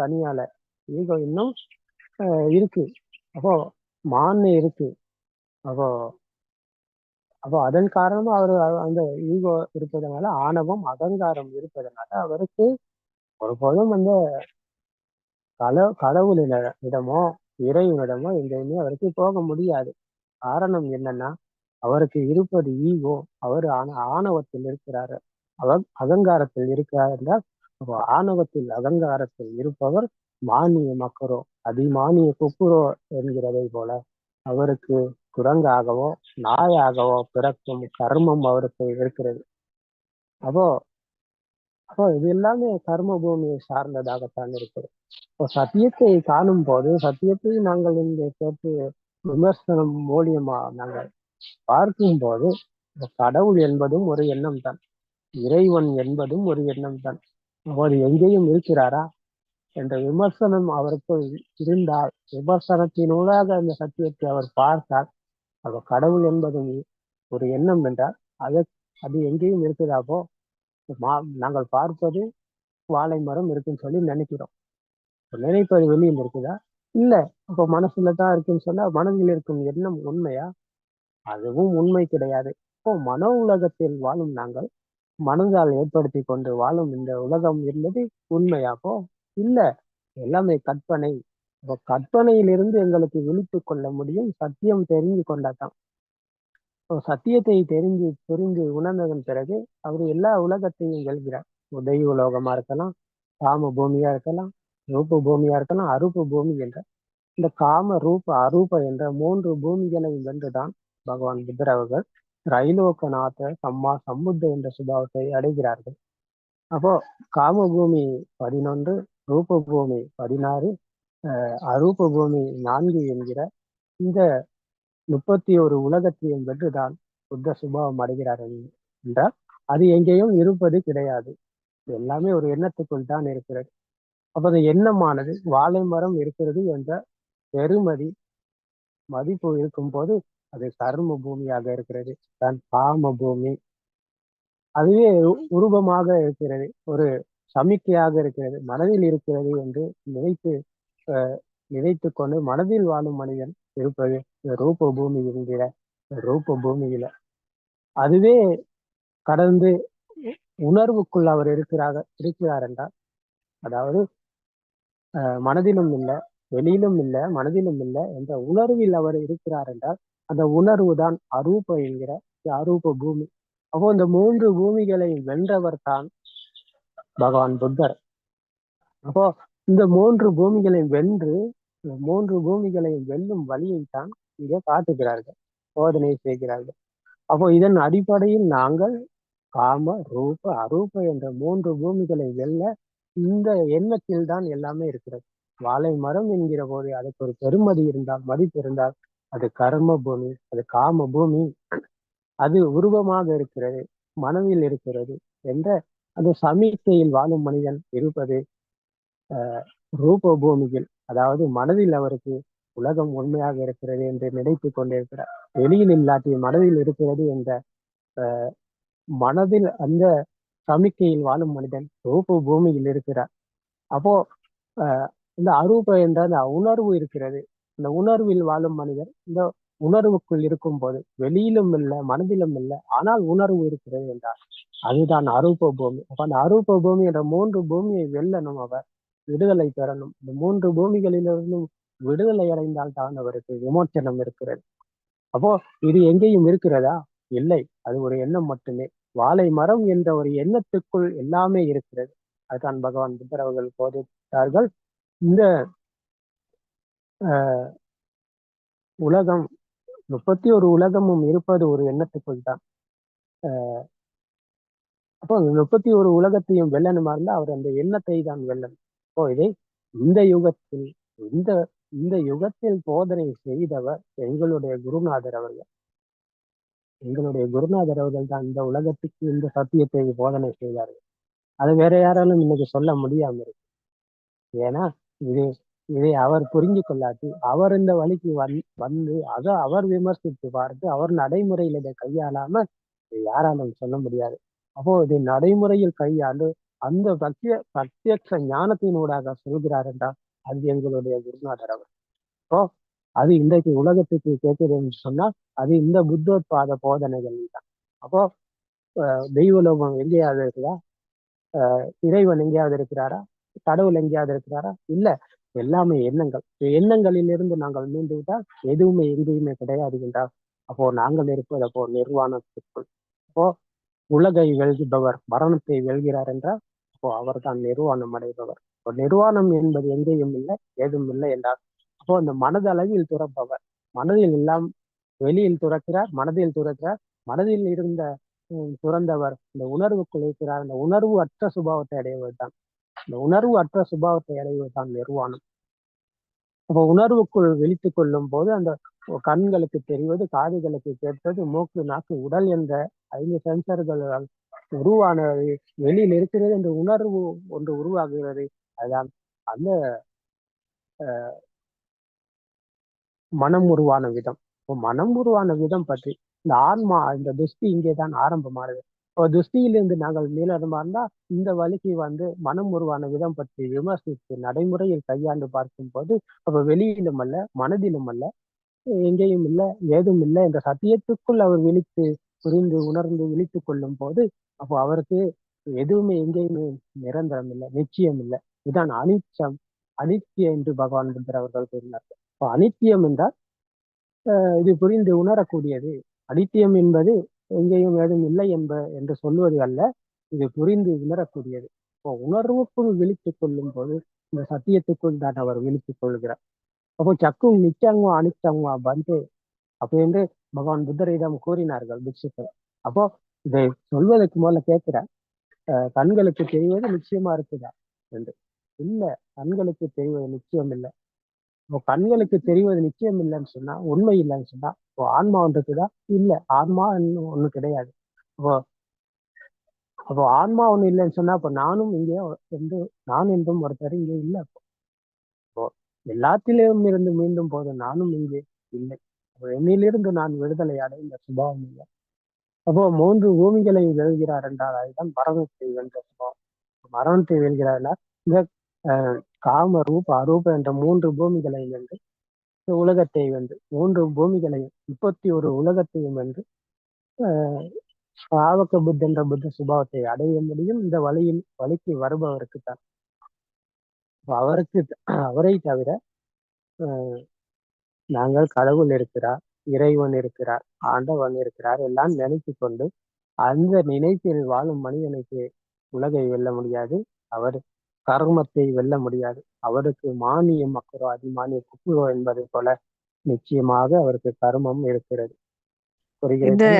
தனியால. Ego இன்னும் இருக்கு. அப்போ மான்னு இருக்கு. அப்போ அப்போ அதன் காரணமா அவர் அந்த ஈகோ இருப்பதனால ஆணவம் அகங்காரம் இருப்பதனால அவருக்கு ஒருபோதும் அந்த கல கடவுளின இடமோ இறைவனிடமோ எங்கேயுமே அவருக்கு போக முடியாது. காரணம் என்னன்னா அவருக்கு இருப்பது ஈகோ அவர் ஆன ஆணவத்தில் இருக்கிறாரு. அவ அகங்காரத்தில் இருக்கிறார் என்றால் அப்போ ஆணவத்தில் அகங்காரத்தில் இருப்பவர் மானிய மக்கரோ அதிமானிய குப்புரோ என்கிறதை போல அவருக்கு குரங்காகவோ நாயாகவோ பிறக்கும் கர்மம் அவருக்கு இருக்கிறது. அப்போ அப்போ இது எல்லாமே கர்ம பூமியை சார்ந்ததாகத்தான் இருக்குது. இப்போ சத்தியத்தை காணும் போது சத்தியத்தை நாங்கள் இந்த கேட்டு விமர்சனம் மூலியமா நாங்கள் பார்க்கும் போது கடவுள் என்பதும் ஒரு எண்ணம் தான் இறைவன் என்பதும் ஒரு எண்ணம் தான் அவர் எங்கேயும் இருக்கிறாரா? என்ற விமர்சனம் அவருக்குள் இருந்தால் விமர்சனத்தினூடாக அந்த சத்தியத்தை அவர் பார்த்தால் அவர் கடவுள் என்பதும் ஒரு எண்ணம் என்றால் அது அது எங்கேயும் இருக்கிறாப்போ மா நாங்கள் பார்ப்பது வாழை மரம் இருக்குன்னு சொல்லி நினைக்கிறோம். நினைப்பது வெளியில் இருக்குதா? இல்ல. அப்போ மனசுல தான் இருக்குன்னு சொன்னா மனதில் இருக்கும் எண்ணம் உண்மையா? அதுவும் உண்மை கிடையாது. இப்போ மன உலகத்தில் வாழும் நாங்கள் மனதால் ஏற்படுத்தி கொண்டு வாழும் இந்த உலகம் என்பது உண்மையாகோ இல்ல. எல்லாமே கற்பனை. இப்போ கற்பனையிலிருந்து எங்களுக்கு விழித்து கொள்ள முடியும். சத்தியம் தெரிஞ்சு கொண்டாதான். சத்தியத்தை தெரிஞ்சு புரிந்து உணர்ந்ததன் பிறகு அவர் எல்லா உலகத்தையும் எழுகிறார் உதவி உலோகமா இருக்கலாம் காம பூமியா இருக்கலாம் ரூப பூமியா இருக்கலாம் அரூப பூமி என்ற. இந்த காம ரூப அரூப என்ற மூன்று பூமிகளையும் வென்றுதான் பகவான் புத்தர் அவர்கள் ரயிலோக்கநாத சம்மா சம்புத்த என்ற சுபாவத்தை அடைகிறார்கள். அப்போ காமபூமி பதினொன்று ரூபபூமி பதினாறு அஹ் அரூப பூமி நான்கு என்கிற இந்த முப்பத்தி ஒரு உலகத்தையும் வென்றுதான் புத்த சுபாவம் அடைகிறார் என்றால் அது எங்கேயும் இருப்பது கிடையாது. எல்லாமே ஒரு எண்ணத்துக்குள் தான் இருக்கிறது. அப்ப அந்த எண்ணமானது வாழை மரம் இருக்கிறது என்ற பெருமதி மதிப்பு இருக்கும் போது அது கர்ம பூமியாக இருக்கிறது தன் காம பூமி. அதுவே உருவமாக இருக்கிறது ஒரு சமிக்கையாக இருக்கிறது மனதில் இருக்கிறது என்று நினைத்து அஹ், நினைத்து கொண்டு மனதில் வாழும் மனிதன் இருப்பது ரூப பூமி என்கிற ரூப பூமியில. அதுவே கடந்து உணர்வுக்குள் அவர் இருக்கிறார் இருக்கிறார் என்றால் அதாவது அஹ், மனதிலும் இல்லை வெளியிலும் இல்லை மனதிலும் இல்லை என்ற உணர்வில் அவர் இருக்கிறார் என்றால் அந்த உணர்வு தான் அரூப என்கிற அரூப பூமி. அப்போ இந்த மூன்று பூமிகளை வென்றவர் தான் பகவான் புத்தர். அப்போ இந்த மூன்று பூமிகளை வென்று மூன்று பூமிகளை வெல்லும் வழியை தான் இங்கே காட்டுகிறார்கள் போதனை செய்கிறார்கள். அப்போ இதன் அடிப்படையில் நாங்கள் காம ரூப அரூப என்ற மூன்று பூமிகளை வெல்ல இந்த எண்ணத்தில் தான் எல்லாமே இருக்கிறது. வாழை மரம் என்கிற போது அதுக்கு ஒரு பெருமதி இருந்தால் மதிப்பு இருந்தால் அது கர்ம பூமி அது காம பூமி. அது உருவமாக இருக்கிறது மனதில் இருக்கிறது என்ற அந்த சமீட்சையில் வாழும் மனிதன் இருப்பது ஆஹ் ரூப பூமியில் அதாவது மனதில் அவருக்கு உலகம் உண்மையாக இருக்கிறது என்று நினைத்து கொண்டிருக்கிறார். வெளியில் இல்லாட்டி மனதில் இருக்கிறது என்ற மனதில் அந்த சமிக்கையில் வாழும் மனிதன் ரூப பூமியில் இருக்கிறார். அப்போ இந்த அரூப என்ற அந்த உணர்வு இருக்கிறது. இந்த உணர்வில் வாழும் மனிதர் இந்த உணர்வுக்குள் இருக்கும் போது வெளியிலும் இல்லை மனதிலும் இல்லை ஆனால் உணர்வு இருக்கிறது என்றார். அதுதான் அரூப பூமி. அப்ப அந்த அரூப பூமி என்ற மூன்று பூமியை வெல்லணும் அவர் விடுதலை பெறணும். இந்த மூன்று பூமிகளிலிருந்தும் விடுதலை அடைந்தால் தான் அவருக்கு விமோச்சனம் இருக்கிறது. அப்போ இது எங்கேயும் இருக்கிறதா? இல்லை. அது ஒரு எண்ணம் மட்டுமே. வாழை மரம் என்ற ஒரு எண்ணத்துக்குள் எல்லாமே இருக்கிறது. அதுதான் பகவான் புத்தர் அவர்கள் போதித்தார்கள். இந்த ஆஹ் உலகம் முப்பத்தி ஒரு உலகமும் இருப்பது ஒரு எண்ணத்துக்குள் தான். ஆஹ் அப்போ முப்பத்தி ஒரு உலகத்தையும் வெல்லணுமா இருந்தா அவர் அந்த எண்ணத்தை தான் வெல்லணும். அப்போ இதை இந்த யுகத்தில் இந்த இந்த யுகத்தில் போதனை செய்தவர் எங்களுடைய குருநாதர் அவர்கள். எங்களுடைய குருநாதர் அவர்கள் தான் இந்த உலகத்துக்கு இந்த சத்தியத்தை போதனை செய்தார்கள். அது வேற யாராலும் இன்னைக்கு சொல்ல முடியாம இருக்கு. ஏன்னா இதே இதை அவர் புரிஞ்சு கொள்ளாட்டி அவர் இந்த வழிக்கு வந் வந்து அதை அவர் விமர்சித்து பார்த்து அவர் நடைமுறையில் இதை கையாளாம யாராலும் சொல்ல முடியாது. அப்போ இதை நடைமுறையில் கையாண்டு அந்த சத்திய பிரத்யக்ஷ ஞானத்தினூடாக சொல்கிறார் என்றால் அது எங்களுடைய குருநாதர் அவர். இப்போ அது இன்றைக்கு உலகத்துக்கு கேட்குது என்று சொன்னால் அது இந்த புத்தோத்பாத போதனைகள் தான். அப்போ அஹ், தெய்வலோகம் எங்கேயாவது இருக்குதா? அஹ், இறைவன் எங்கேயாவது இருக்கிறாரா? கடவுள் எங்கேயாவது இருக்கிறாரா? இல்ல. எல்லாமே எண்ணங்கள். எண்ணங்களிலிருந்து நாங்கள் மீண்டு விட்டால் எதுவுமே எங்கேயுமே கிடையாது என்றால் அப்போ நாங்கள் இருப்பது அப்போ நிர்வாணத்திற்குள். அப்போ உலகை வெல்கிபவர் மரணத்தை வெல்கிறார் என்றால் அப்போ அவர்தான் நிர்வாணம் அடைபவர். இப்போ நிர்வாணம் என்பது எங்கேயும் இல்லை ஏதும் இல்லை என்றால் அப்போ அந்த மனதளவில் துறப்பவர். மனதில் எல்லாம் வெளியில் துறக்கிறார் மனதில் துறக்கிறார். மனதில் இருந்த துறந்தவர் இந்த உணர்வுக்குள் இருக்கிறார். அந்த உணர்வு அற்ற சுபாவத்தை அடைவது தான் இந்த உணர்வு அற்ற சுபாவத்தை அடைவதுதான் நிர்வாணம். அப்போ உணர்வுக்குள் விழித்துக் கொள்ளும் போது அந்த கண்களுக்கு தெரிவது காதுகளுக்கு கேட்பது மூக்கு நாக்கு உடல் என்ற ஐந்து சென்சர்களால் உருவானது வெளியில் இருக்கிறது. என்ற உணர்வு ஒன்று உருவாகிறது. அதுதான் அந்த அஹ், மனம் உருவான விதம். மனம் உருவான விதம் பற்றி இந்த ஆன்மா இந்த துஷ்டி இங்கே தான் ஆரம்பமானது. துஷ்டியிலிருந்து நாங்கள் மீளமா இருந்தா இந்த வழிக்கு வந்து மனம் உருவான விதம் பற்றி விமர்சித்து நடைமுறையில் கையாண்டு பார்க்கும் போது அப்ப வெளியிலும் அல்ல மனதிலும் அல்ல எங்கேயும் இல்லை ஏதும் இல்லை என்ற சத்தியத்துக்குள் அவர் விழித்து புரிந்து உணர்ந்து விழித்து கொள்ளும் போது அப்போ அவருக்கு எதுவுமே எங்கேயுமே நிரந்தரம் இல்லை நிச்சயம் இல்லை. இதுதான் அனிச்சம் அனித்தியம் என்று பகவான் புத்தர் அவர்கள் கூறினார்கள் இப்போ அனித்தியம் என்றால் அஹ், இது புரிந்து உணரக்கூடியது. அனித்தியம் என்பது எங்கேயும் ஏதும் இல்லை என்ப என்று சொல்வது அல்ல இது புரிந்து உணரக்கூடியது. இப்போ உணர்வுக்குள் விழித்துக் கொள்ளும் போது இந்த சத்தியத்துக்குள் தான் அவர் விழித்துக் கொள்கிறார். அப்போ சக்கும் நிச்சயங்கோ அனிச்சங்கோ பந்து அப்போ என்று பகவான் புத்தரிடம் கூறினார்கள் பிக்ஷுக்கள். அப்போ இதை சொல்வதற்கு முதல்ல கேட்கிறார். கண்களுக்கு தெரிவது நிச்சயமா இருக்குதா என்று. இல்ல கண்களுக்கு தெரிவது நிச்சயம் இல்லை. இப்போ கண்களுக்கு தெரிவது நிச்சயம் இல்லைன்னு சொன்னா உண்மை இல்லைன்னு சொன்னா இப்போ ஆன்மா இருக்குதா இல்ல ஆன்மா இன்னும் ஒண்ணு கிடையாது. அப்போ அப்போ ஆன்மா ஒண்ணு இல்லைன்னு சொன்னா அப்போ நானும் இங்கே என்று நான் என்றும் ஒருத்தர் இங்கே இல்லை அப்போ. எல்லாத்திலும் இருந்து மீண்டும் போது நானும் இங்கே இல்லை. அப்போ என்னிலிருந்து நான் விடுதலை அடைந்த சுபாவம் இல்லை. அப்போ மூன்று பூமிகளை வெல்கிறார் என்றால் அதுதான் மரணத்தை வென்ற சுபாவம். மரணத்தை வெல்கிறார் இந்த காம ரூப அரூப என்ற மூன்று பூமிகளை வென்று உலகத்தை வந்து மூன்று பூமிகளையும் முப்பத்தி ஒரு உலகத்தையும் வந்து ஆவக்க புத்தன்ற புத்த என்ற புத்த சுபாவத்தை அடைய முடியும். இந்த வழியில் வழிக்கு வருபவருக்கு தான். அவருக்கு அவரை தவிர அஹ், நாங்கள் கடவுள் இருக்கிறார் இறைவன் இருக்கிறார் ஆண்டவன் இருக்கிறார் எல்லாம் நினைத்து கொண்டு அந்த நினைப்பில் வாழும் மனிதனுக்கு உலகை வெல்ல முடியாது. அவர் கர்மத்தை வெல்ல முடியாது. அவருக்கு மானியம் அக்கரோ அதிமானிய குப்புரோ என்பதை போல நிச்சயமாக அவருக்கு கர்மம் இருக்கிறது. புரிகிறது?